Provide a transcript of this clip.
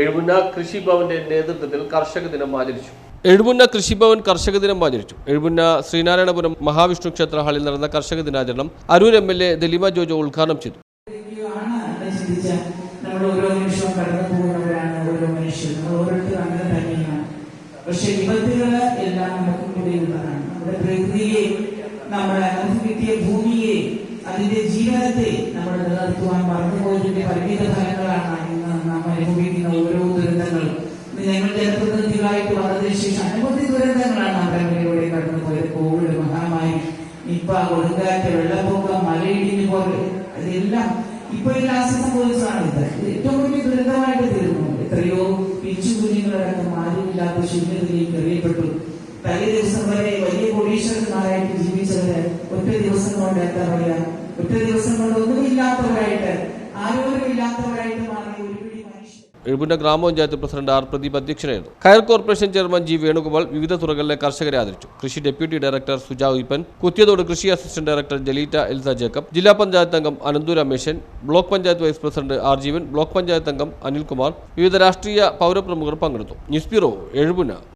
എഴുമുന്ന കൃഷിഭവന്റെ നേതൃത്വത്തിൽ കർഷക ദിനം ആചരിച്ചു. എഴുമുന്ന കൃഷിഭവൻ കർഷക ദിനം ആചരിച്ചു. എഴുമുന്ന ശ്രീനാരായണപുരം മഹാവിഷ്ണു ക്ഷേത്ര ഹാളിൽ നടന്ന കർഷക ദിനാചരണം Aroor M L A Dalima Jojo ഉദ്ഘാടനം ചെയ്തു. പക്ഷെ വിപത്തുകൾ എല്ലാം നമുക്ക് നമ്മുടെ പ്രകൃതിയെ നമ്മുടെ കിട്ടിയ ഭൂമിയെ അതിന്റെ ജീവനത്തെ നമ്മൾ നിലനിർത്തുവാൻ മറന്നുപോയതിന്റെ പരിമിത ഫലങ്ങളാണ് ഇന്ന് നാം അനുഭവിക്കുന്ന ജനപ്രതിനിധികളായിട്ട് വന്നതിന് ശേഷം അനവധി ദുരന്തങ്ങളാണ് നമ്മുടെ മുന്നിലൂടെ കടന്നു പോയത്. കോവിഡ് മഹാമാരി നിപ്പ കൊടുങ്കാറ്റ് വെള്ളപ്പൊക്കം മലയിടിഞ്ഞ് പോലെ അതെല്ലാം ഇപ്പൊ ഈ ലാസ്റ്റ് സംഭവിച്ചതാണ് ഇത് ഏറ്റവും വലിയ ദുരന്തമായിട്ട് തീർന്നു എത്രയോ പിഞ്ചു കുഞ്ഞുങ്ങളടക്കം ആരുമില്ലാത്ത ശൂന്യതയിലേക്ക് എറിയപ്പെട്ടു തലേ ദിവസം വരെ വലിയ കോടീശ്വരന്മാരായിട്ട് ജീവിച്ചവര് ഒറ്റ ദിവസം കൊണ്ട് എന്താ പറയാ ഒറ്റ ദിവസം കൊണ്ട് ഒന്നുമില്ലാത്തവരായിട്ട് ആരോഗ്യമില്ലാത്തവരായിട്ട് മാറി ഒരു എഴുപുന്ന ഗ്രാമപഞ്ചായത്ത് പ്രസിഡന്റ് ആർ പ്രദീപ് അധ്യക്ഷനായിരുന്നു. കയർ കോർപ്പറേഷൻ ചെയർമാൻ ജി വേണുഗോപാൽ വിവിധ തുറകളിലെ കർഷകരെ ആദരിച്ചു. കൃഷി ഡെപ്യൂട്ടി ഡയറക്ടർ സുജാ ഉയ്പൻ കുത്തിയതോട് കൃഷി assistant director Jaleetta Elsa Jacob ജില്ലാ പഞ്ചായത്ത് അംഗം Ananthu Rameshan block panchayat vice president R Jeevan block panchayat അംഗം അനിൽകുമാർ വിവിധ രാഷ്ട്രീയ പൗരപ്രമുഖർ പങ്കെടുത്തു. News bureau Ezhupunna.